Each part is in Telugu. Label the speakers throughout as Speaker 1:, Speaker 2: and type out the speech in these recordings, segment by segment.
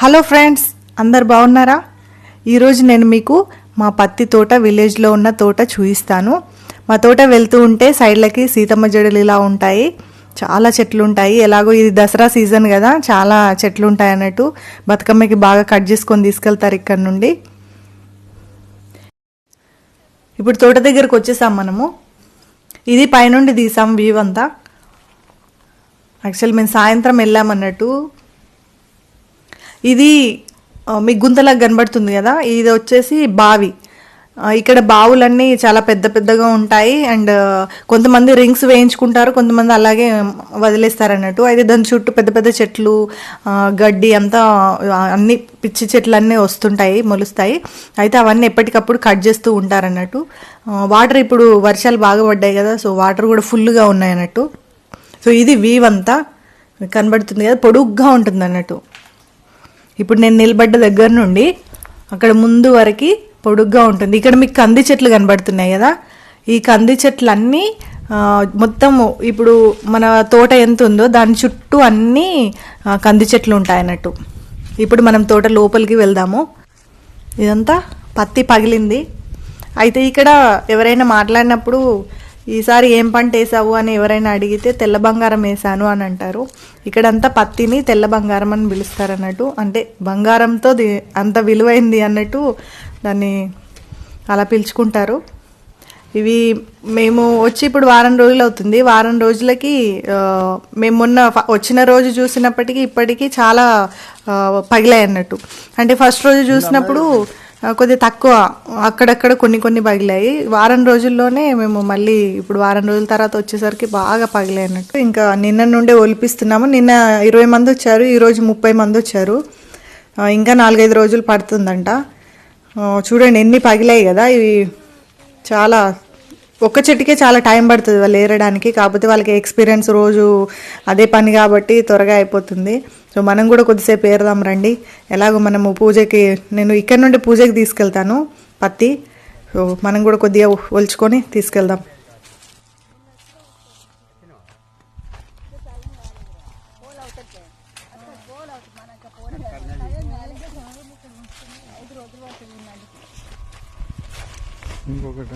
Speaker 1: హలో ఫ్రెండ్స్ అందరు బాగున్నారా? ఈరోజు నేను మీకు మా పత్తి తోట విలేజ్లో ఉన్న తోట చూపిస్తాను. మా తోట వెళ్తూ ఉంటే సైడ్లకి సీతమ్మ జడలు ఇలా ఉంటాయి. చాలా చెట్లు ఉంటాయి. ఎలాగో ఇది దసరా సీజన్ కదా చాలా చెట్లు ఉంటాయి అన్నట్టు బతుకమ్మకి బాగా కట్ చేసుకొని తీసుకెళ్తారు ఇక్కడ నుండి. ఇప్పుడు తోట దగ్గరకు వచ్చేసాం మనము. ఇది పైనుండి తీసాం వ్యూ అంతా. యాక్చువల్ మేము సాయంత్రం వెళ్ళామన్నట్టు ఇది మీ మీకు గుంతలాగా కనబడుతుంది కదా? ఇది వచ్చేసి బావి. ఇక్కడ బావులన్నీ చాలా పెద్ద పెద్దగా ఉంటాయి అండ్ కొంతమంది రింగ్స్ వేయించుకుంటారు కొంతమంది అలాగే వదిలేస్తారు అన్నట్టు అయితే దాని చుట్టూ పెద్ద పెద్ద చెట్లు గడ్డి అంతా అన్ని పిచ్చి చెట్లు అన్నీ వస్తుంటాయి మొలుస్తాయి. అయితే అవన్నీ ఎప్పటికప్పుడు కట్ చేస్తూ ఉంటారు అన్నట్టు వాటర్ ఇప్పుడు వర్షాలు బాగా పడ్డాయి కదా సో వాటర్ కూడా ఫుల్గా ఉన్నాయి అన్నట్టు సో ఇది వీవ్ అంతా కనబడుతుంది కదా పొడుగ్గా ఉంటుంది అన్నట్టు ఇప్పుడు నేను నిలబడ్డ దగ్గర నుండి అక్కడ ముందు వరకు పొడుగ్గా ఉంటుంది. ఇక్కడ మీకు కంది చెట్లు కనబడుతున్నాయి కదా? ఈ కంది చెట్లన్నీ మొత్తము మొత్తం ఇప్పుడు మన తోట ఎంత ఉందో దాని చుట్టూ అన్నీ కంది చెట్లు ఉంటాయి అన్నట్టు. ఇప్పుడు మనం తోట లోపలికి వెళ్దాము. ఇదంతా పత్తి పగిలింది. అయితే ఇక్కడ ఎవరైనా మాట్లాడినప్పుడు ఈసారి ఏం పంట వేసావు అని ఎవరైనా అడిగితే తెల్ల బంగారం వేసాను అని అంటారు. ఇక్కడంతా పత్తిని తెల్ల బంగారం అని పిలుస్తారు అన్నట్టు అంటే బంగారంతో అంత విలువైంది అన్నట్టు దాన్ని అలా పిలుచుకుంటారు. ఇవి మేము వచ్చి ఇప్పుడు వారం రోజులు అవుతుంది. వారం రోజులకి మేము మొన్న వచ్చిన రోజు చూసినప్పటికీ ఇప్పటికీ చాలా పగిలాయి అన్నట్టు. అంటే ఫస్ట్ రోజు చూసినప్పుడు కొద్దిగా తక్కువ. అక్కడక్కడ కొన్ని కొన్ని పగిలాయి. వారం రోజుల్లోనే మేము మళ్ళీ ఇప్పుడు వారం రోజుల తర్వాత వచ్చేసరికి బాగా పగిలాయి అన్నట్టు. ఇంకా నిన్న నుండే ఒలిపిస్తున్నాము. నిన్న ఇరవై మంది వచ్చారు ఈరోజు ముప్పై మంది వచ్చారు. ఇంకా నాలుగైదు రోజులు పడుతుందంట. చూడండి ఎన్ని పగిలాయి కదా. ఇవి చాలా ఒక్క చెట్టుకే చాలా టైం పడుతుంది వాళ్ళు ఏరడానికి. కాకపోతే వాళ్ళకి ఎక్స్పీరియన్స్ రోజు అదే పని కాబట్టి త్వరగా అయిపోతుంది. సో మనం కూడా కొద్దిసేపు ఏరదాం రండి. ఎలాగో మనము పూజకి నేను ఇక్కడ నుండి పూజకి తీసుకెళ్తాను పత్తి. సో మనం కూడా కొద్దిగా ఒలుచుకొని తీసుకెళ్దాం.
Speaker 2: ఇంకొకట?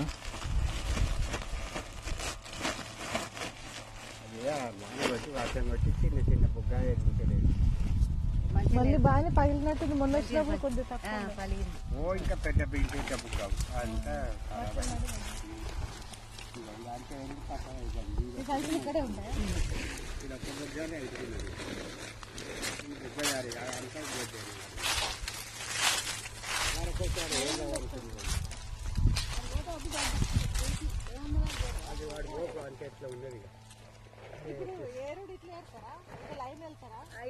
Speaker 3: వర్షం కొట్టి చిన్న చిన్న బుగ్గ ఎదుగుతలేదు
Speaker 1: మళ్ళీ బాగానే పగిలినట్టు మొన్న వచ్చినప్పుడు కొద్దిగా
Speaker 3: ఓ ఇంకా పెద్ద బిల్డింగ్ అంతా? ఇది బుగ్గనే ఈ అంతా. మరొకసారి అవుతుంది. అది వాడి ఓపు అంతే ఎట్లా ఉన్నది ఇక.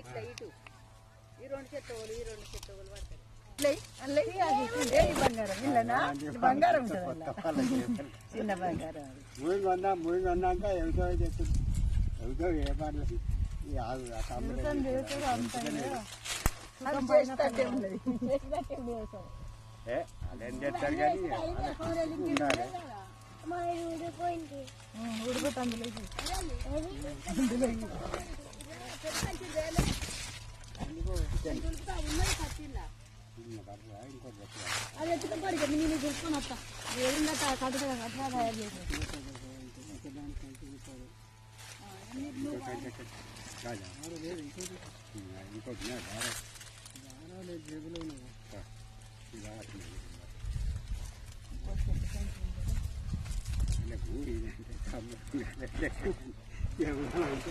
Speaker 4: ఇట్లా ఇటు. ఈ రెండు చెత్తోలు ఈ రెండు చెత్తోలు పడతారు బంగారం చిన్న బంగారం
Speaker 3: ఎవరితో చెప్తుంది ఎవరితో ఏ పర్లేదు ఈ ఆగు
Speaker 4: అది
Speaker 3: చేస్తారు కానీ ఉండాలి.
Speaker 4: అది ఎత్తుకొని నేను చూసుకొని వస్తా ఏడుందట కట్టుగా అట్లా తయారు చేసి
Speaker 3: ఇంకో కంచె కట్టు. రాజా. ఉమ్, ఇంకోటి ఉన్నాయా? దారా. ఆ, ఇలా అట్లా. ఇలా ఊరి అంటే తమ్ముడు. ఎవరో అంటే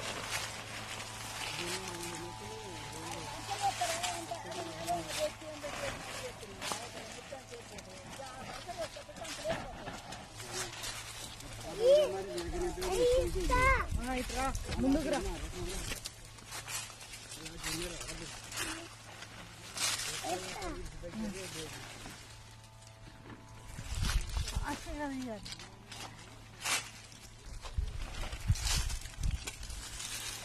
Speaker 1: కష్టం అవుతుంది
Speaker 3: నువ్వు కదా ఏడు అయ్యా ఏడు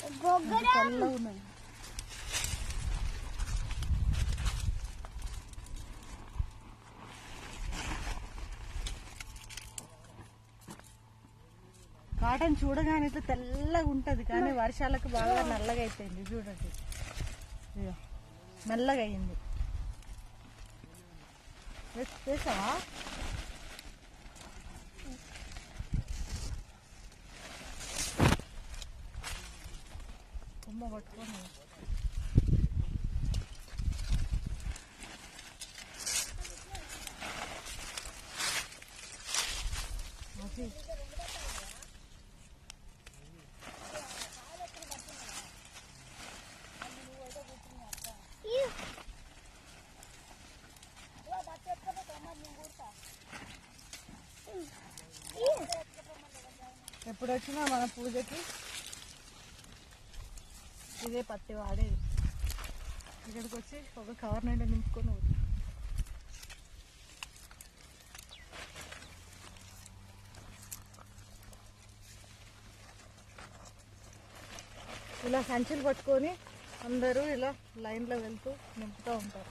Speaker 1: ఇట్రా ముందుకు రా
Speaker 4: తెల్లగా ఉన్నది కాటన్ చూడగానే ఇట్లా తెల్లగా ఉంటది కానీ వర్షాలకు బాగా నల్లగా అయిపోయింది చూడండి. ఇదిగో, మెల్లగా అయింది వేసావా? కొమ్మ పట్టుకొని అది ఎప్పుడు వచ్చినా మన పూజకి ఇదే పత్తి వాడేది. ఇక్కడికి వచ్చి ఒక కవర్ నిండా నింపుకొని ఇలా సంచులు పట్టుకొని అందరూ ఇలా లైన్లో వెళ్తూ నింపుతూ ఉంటారు.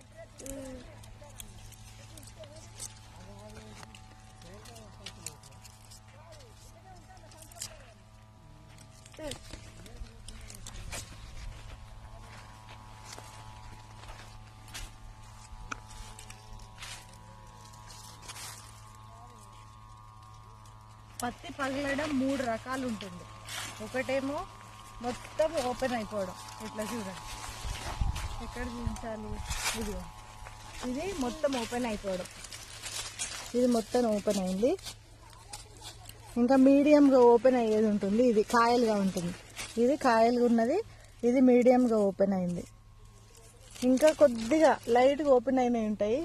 Speaker 4: పత్తి పగలడం మూడు రకాలు ఉంటుంది ఒకటేమో మొత్తం ఓపెన్ అయిపోవడం. ఇట్లా చూడండి. ఎక్కడ చూపించాలి? ఇది ఇది మొత్తం ఓపెన్ అయిపోవడం. ఇది మొత్తం ఓపెన్ అయింది. ఇంకా మీడియంగా ఓపెన్ అయ్యేది ఉంటుంది. ఇది కాయలుగా ఉంటుంది. ఇది కాయలుగా ఉన్నది. ఇది మీడియంగా ఓపెన్ అయింది. ఇంకా కొద్దిగా లైట్గా ఓపెన్ అయినవి ఉంటాయి.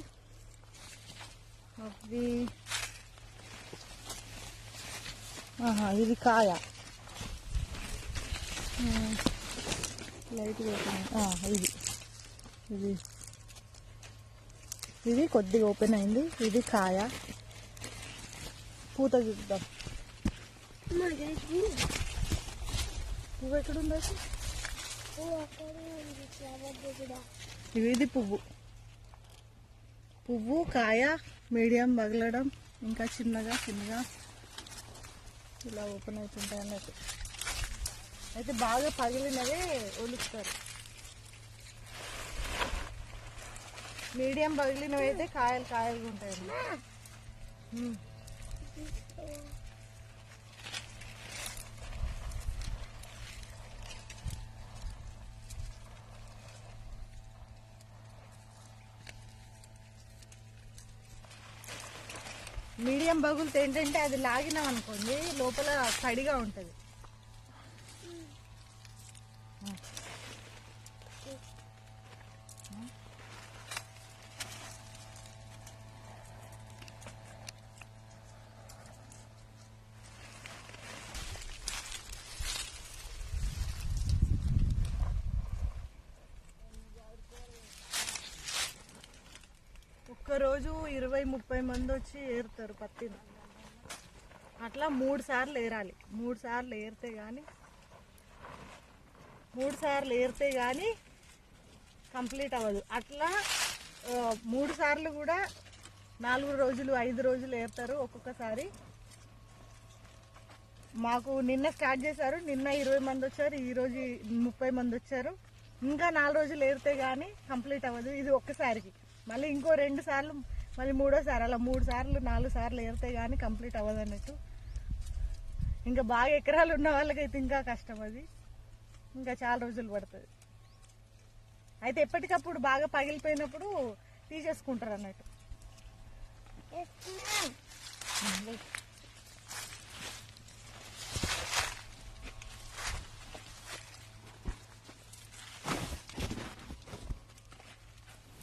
Speaker 4: అవి ఇది కాయ. లైట్ ఇది. ఇది. ఇది కొద్దిగా ఓపెన్ అయింది. ఇది కాయ. పూత చూద్దాం. పువ్వు ఎక్కడుంది? ఇవి ఇది పువ్వు. పువ్వు కాయ మీడియం పగలడం ఇంకా చిన్నగా చిన్నగా. ఇలా ఓపెన్ అవుతుంటాయి అన్నట్టు. అయితే బాగా పగిలినవే ఒలుస్తారు. మీడియం పగిలినవి అయితే కాయలు కాయలుగా ఉంటాయి మీడియం బగులుతో ఏంటంటే అది లాగినాం అనుకోండి లోపల తడిగా ఉంటుంది. రోజు ఇరవై ముప్పై మంది వచ్చి ఏరుతారు పత్తిని. అట్లా మూడు సార్లు ఏరాలి. మూడు సార్లు ఏరితే కానీ మూడు సార్లు ఏరితే కానీ కంప్లీట్ అవ్వదు. అట్లా మూడు సార్లు కూడా నాలుగు రోజులు ఐదు రోజులు ఏరుతారు ఒక్కొక్కసారి. మాకు నిన్న స్టార్ట్ చేశారు. నిన్న ఇరవై మంది వచ్చారు. ఈరోజు ముప్పై మంది వచ్చారు. ఇంకా నాలుగు రోజులు ఏరితే కానీ కంప్లీట్ అవ్వదు. ఇది ఒక్కసారికి. మళ్ళీ ఇంకో రెండు సార్లు మళ్ళీ మూడోసారి అలా మూడు సార్లు నాలుగు సార్లు ఏరితే కానీ కంప్లీట్ అవ్వదు అన్నట్టు. ఇంకా బాగా ఎకరాలు ఉన్న వాళ్ళకైతే ఇంకా కష్టం అది. ఇంకా చాలా రోజులు పడుతుంది. అయితే ఎప్పటికప్పుడు బాగా పగిలిపోయినప్పుడు తీసేసుకుంటారు అన్నట్టు.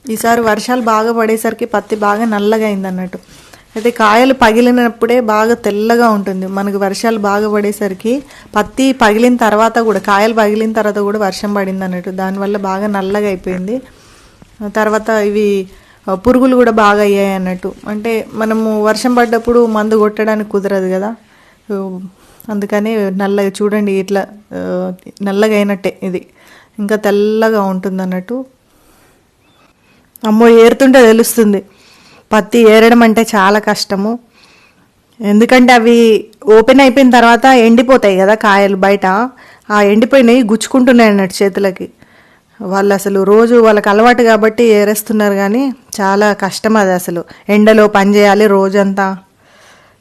Speaker 1: ఈసారి వర్షాలు బాగా పడేసరికి పత్తి బాగా నల్లగా అయింది అన్నట్టు అయితే కాయలు పగిలినప్పుడే బాగా తెల్లగా ఉంటుంది. మనకు వర్షాలు బాగా పడేసరికి పత్తి పగిలిన తర్వాత కూడా కాయలు పగిలిన తర్వాత కూడా వర్షం పడింది అన్నట్టు దానివల్ల బాగా నల్లగా అయిపోయింది. తర్వాత ఇవి పురుగులు కూడా బాగా అయ్యాయి అన్నట్టు. అంటే మనము వర్షం పడ్డప్పుడు మందు కొట్టడానికి కుదరదు కదా. అందుకని నల్లగా చూడండి ఇట్లా నల్లగా అయినట్టే ఇది. ఇంకా తెల్లగా ఉంటుంది అన్నట్టు అమ్మో ఏరుతుంటే తెలుస్తుంది. పత్తి ఏరడం అంటే చాలా కష్టము. ఎందుకంటే అవి ఓపెన్ అయిపోయిన తర్వాత ఎండిపోతాయి కదా కాయలు బయట. ఆ ఎండిపోయినవి గుచ్చుకుంటున్నాయి అన్నట్టు చేతులకి. వాళ్ళు అసలు రోజు వాళ్ళకి అలవాటు కాబట్టి ఏరేస్తున్నారు కానీ చాలా కష్టం అది అసలు. ఎండలో పని చేయాలి రోజంతా.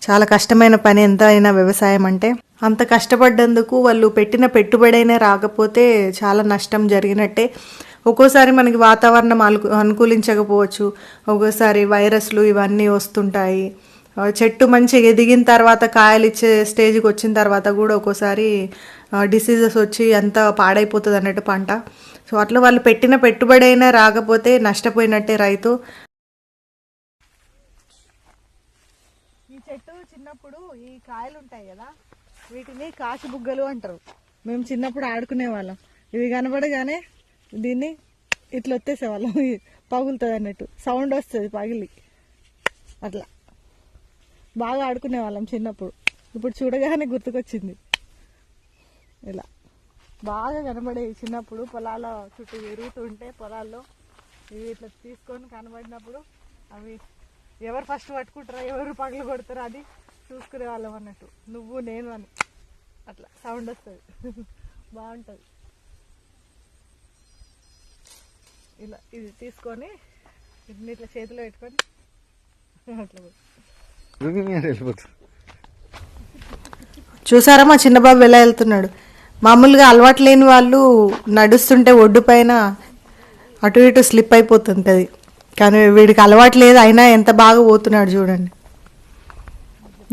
Speaker 1: చాలా కష్టమైన పని ఎంత అయినా వ్యవసాయం అంటే. అంత కష్టపడ్డందుకు వాళ్ళు పెట్టిన పెట్టుబడైనా రాకపోతే చాలా నష్టం జరిగినట్టే. ఒక్కోసారి మనకి వాతావరణం అను అనుకూలించకపోవచ్చు. ఒక్కోసారి వైరస్లు ఇవన్నీ వస్తుంటాయి. చెట్టు మంచిగా ఎదిగిన తర్వాత కాయలు ఇచ్చే స్టేజ్కి వచ్చిన తర్వాత కూడా ఒక్కోసారి డిసీజెస్ వచ్చి ఎంత పాడైపోతుంది అన్నట్టు పంట. సో అట్లా వాళ్ళు పెట్టిన పెట్టుబడి అయినా రాకపోతే నష్టపోయినట్టే రైతు.
Speaker 4: ఈ చెట్టు చిన్నప్పుడు ఈ కాయలు ఉంటాయి కదా వీటిని కాసి బుగ్గలు అంటారు. మేము చిన్నప్పుడు ఆడుకునే వాళ్ళం. ఇవి కనబడగానే దీన్ని ఇట్లా వచ్చేసేవాళ్ళం. పగులుతుంది అన్నట్టు. సౌండ్ వస్తుంది పగిలి. అట్లా. బాగా ఆడుకునే వాళ్ళం చిన్నప్పుడు. ఇప్పుడు చూడగానే గుర్తుకొచ్చింది. ఇలా. బాగా కనబడేవి చిన్నప్పుడు. పొలాల చుట్టూ తిరుగుతుంటే పొలాల్లో ఇవి ఇట్లా తీసుకొని కనబడినప్పుడు అవి ఎవరు ఫస్ట్ పట్టుకుంటారా ఎవరు పగలు కొడతారా అది చూసుకునే వాళ్ళం అన్నట్టు. నువ్వు నేను అని. అట్లా. సౌండ్ వస్తుంది. బాగుంటుంది. ఇలా ఇది తీసుకొని ఇట్లా చేతిలో పెట్టుకొని
Speaker 1: చూసారా మా చిన్నబాబు ఎలా వెళ్తున్నాడు? మామూలుగా అలవాటు లేని వాళ్ళు నడుస్తుంటే ఒడ్డు పైన అటు ఇటు స్లిప్ అయిపోతుంటుంది. కానీ వీడికి అలవాటు లేదు అయినా ఎంత బాగా పోతున్నాడు చూడండి.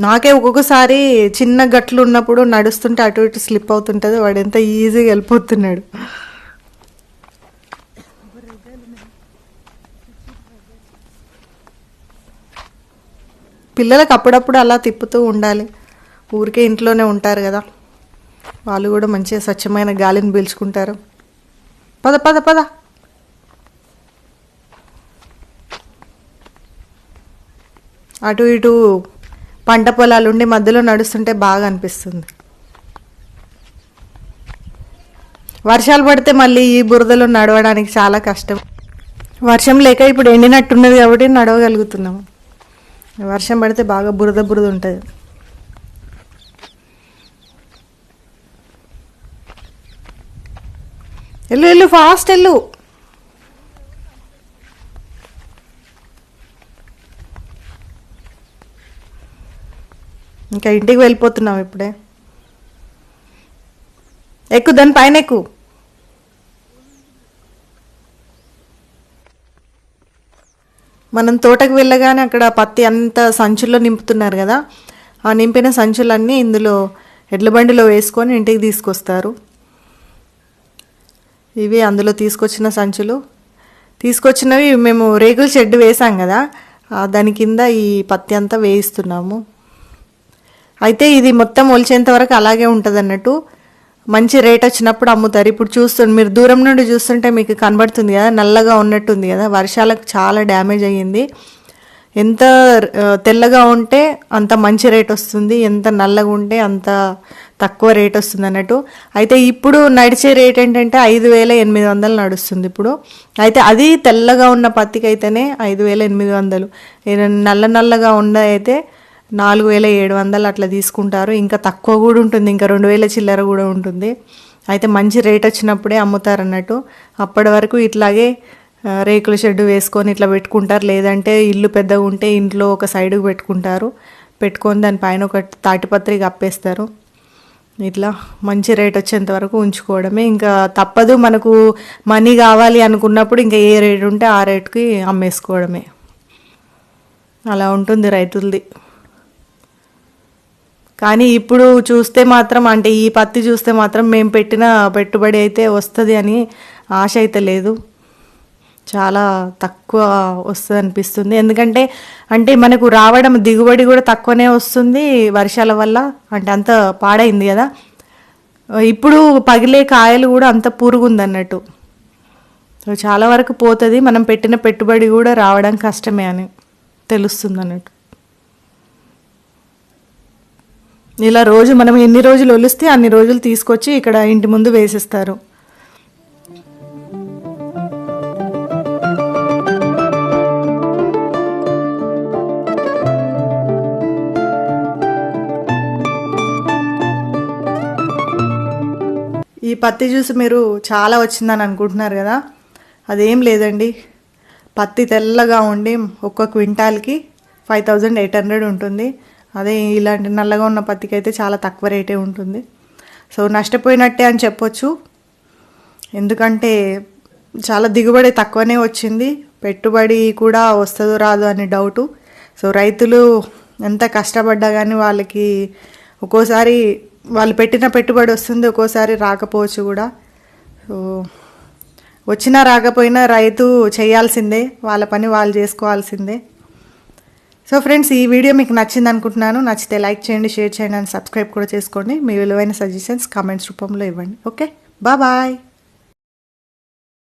Speaker 1: నాకే ఒక్కొక్కసారి చిన్న గట్లు ఉన్నప్పుడు నడుస్తుంటే అటు ఇటు స్లిప్ అవుతుంటుంది వాడు ఎంత ఈజీగా వెళ్ళిపోతున్నాడు. పిల్లలకు అప్పుడప్పుడు అలా తిప్పుతూ ఉండాలి. ఊరికే ఇంట్లోనే ఉంటారు కదా. వాళ్ళు కూడా మంచిగా స్వచ్ఛమైన గాలిని పీల్చుకుంటారు. పద పద పద. అటు ఇటు పంట పొలాలు ఉండి మధ్యలో నడుస్తుంటే బాగా అనిపిస్తుంది. వర్షాలు పడితే మళ్ళీ ఈ బురదలో నడవడానికి చాలా కష్టం. వర్షం లేక ఇప్పుడు ఎండినట్టున్నది కాబట్టి నడవగలుగుతున్నాము. వర్షం పడితే బాగా బురద బురద ఉంటుంది. వెళ్ళు వెళ్ళు ఫాస్ట్ వెళ్ళు ఇంకా ఇంటికి వెళ్ళిపోతున్నాం ఇప్పుడే. ఎక్కు దాని పైన ఎక్కువ మనం తోటకు వెళ్ళగానే అక్కడ పత్తి అంతా సంచుల్లో నింపుతున్నారు కదా ఆ నింపిన సంచులన్నీ ఇందులో ఎడ్ల బండిలో వేసుకొని ఇంటికి తీసుకొస్తారు. ఇవి అందులో తీసుకొచ్చిన సంచులు. తీసుకొచ్చినవి మేము రేకుల షెడ్ వేసాం కదా దాని కింద ఈ పత్తి అంతా వేయిస్తున్నాము. అయితే ఇది మొత్తం ఒలిచేంత వరకు అలాగే ఉంటుంది అన్నట్టు మంచి రేట్ వచ్చినప్పుడు అమ్ముతారు. ఇప్పుడు చూస్తుంటే మీరు దూరం నుండి చూస్తుంటే మీకు కనబడుతుంది కదా నల్లగా ఉన్నట్టుంది కదా. వర్షాలకు చాలా డ్యామేజ్ అయ్యింది. ఎంత తెల్లగా ఉంటే అంత మంచి రేట్ వస్తుంది. ఎంత నల్లగా ఉంటే అంత తక్కువ రేట్ వస్తుంది అన్నట్టు. అయితే ఇప్పుడు నడిచే రేట్ ఏంటంటే ఐదు వేల ఎనిమిది వందలు నడుస్తుంది ఇప్పుడు. అయితే అది తెల్లగా ఉన్న పత్తికి అయితేనే ఐదు వేల ఎనిమిది వందలు. నల్ల నల్లగా ఉన్న అయితే నాలుగు వేల ఏడు వందలు అట్లా తీసుకుంటారు. ఇంకా తక్కువ కూడా ఉంటుంది. ఇంకా రెండు వేల చిల్లర కూడా ఉంటుంది. అయితే మంచి రేట్ వచ్చినప్పుడే అమ్ముతారు అన్నట్టు. అప్పటి వరకు ఇట్లాగే రేకుల షెడ్ వేసుకొని ఇట్లా పెట్టుకుంటారు. లేదంటే ఇల్లు పెద్దగా ఉంటే ఇంట్లో ఒక సైడ్కి పెట్టుకుంటారు. పెట్టుకొని దానిపైన ఒక తాటిపత్రి కప్పేస్తారు. ఇట్లా మంచి రేట్ వచ్చేంత వరకు ఉంచుకోవడమే. ఇంకా తప్పదు మనకు మనీ కావాలి అనుకున్నప్పుడు ఇంకా ఏ రేట్ ఉంటే ఆ రేట్కి అమ్మేసుకోవడమే. అలా ఉంటుంది రైతులది. కానీ ఇప్పుడు చూస్తే మాత్రం అంటే ఈ పత్తి చూస్తే మాత్రం మేము పెట్టిన పెట్టుబడి అయితే వస్తుంది అని ఆశ అయితే లేదు. చాలా తక్కువ వస్తుంది అనిపిస్తుంది ఎందుకంటే అంటే మనకు రావడం దిగుబడి కూడా తక్కువనే వస్తుంది వర్షాల వల్ల. అంటే అంత పాడైంది కదా. ఇప్పుడు పగిలే కాయలు కూడా అంత పురుగుంది అన్నట్టు చాలా వరకు పోతుంది. మనం పెట్టిన పెట్టుబడి కూడా రావడం కష్టమే అని తెలుస్తుంది అన్నట్టు ఇలా రోజు మనం ఎన్ని రోజులు ఒలిస్తే అన్ని రోజులు తీసుకొచ్చి ఇక్కడ ఇంటి ముందు వేసిస్తారు. ఈ పత్తి జ్యూస్ మీరు చాలా వచ్చిందని అనుకుంటున్నారు కదా? అదేం లేదండి. పత్తి తెల్లగా ఉండి ఒక్క క్వింటాల్కి ఫైవ్ థౌజండ్ ఎయిట్ హండ్రెడ్ ఉంటుంది. అదే ఇలాంటి నల్లగా ఉన్న పత్తికి అయితే చాలా తక్కువ రేటే ఉంటుంది. సో నష్టపోయినట్టే అని చెప్పొచ్చు. ఎందుకంటే చాలా దిగుబడి తక్కువనే వచ్చింది. పెట్టుబడి కూడా వస్తుందో రాదు అని డౌటు. సో రైతులు ఎంత కష్టపడ్డా కానీ వాళ్ళకి ఒక్కోసారి వాళ్ళు పెట్టిన పెట్టుబడి వస్తుంది ఒక్కోసారి రాకపోవచ్చు కూడా. సో వచ్చినా రాకపోయినా రైతు చేయాల్సిందే వాళ్ళ పని వాళ్ళు చేసుకోవాల్సిందే. సో ఫ్రెండ్స్ ఈ వీడియో మీకు నచ్చింది అనుకుంటున్నాను. నచ్చితే లైక్ చేయండి షేర్ చేయండి అండ్ సబ్స్క్రైబ్ కూడా చేసుకోండి. మీ విలువైన సజెషన్స్ కామెంట్స్ రూపంలో ఇవ్వండి. Okay bye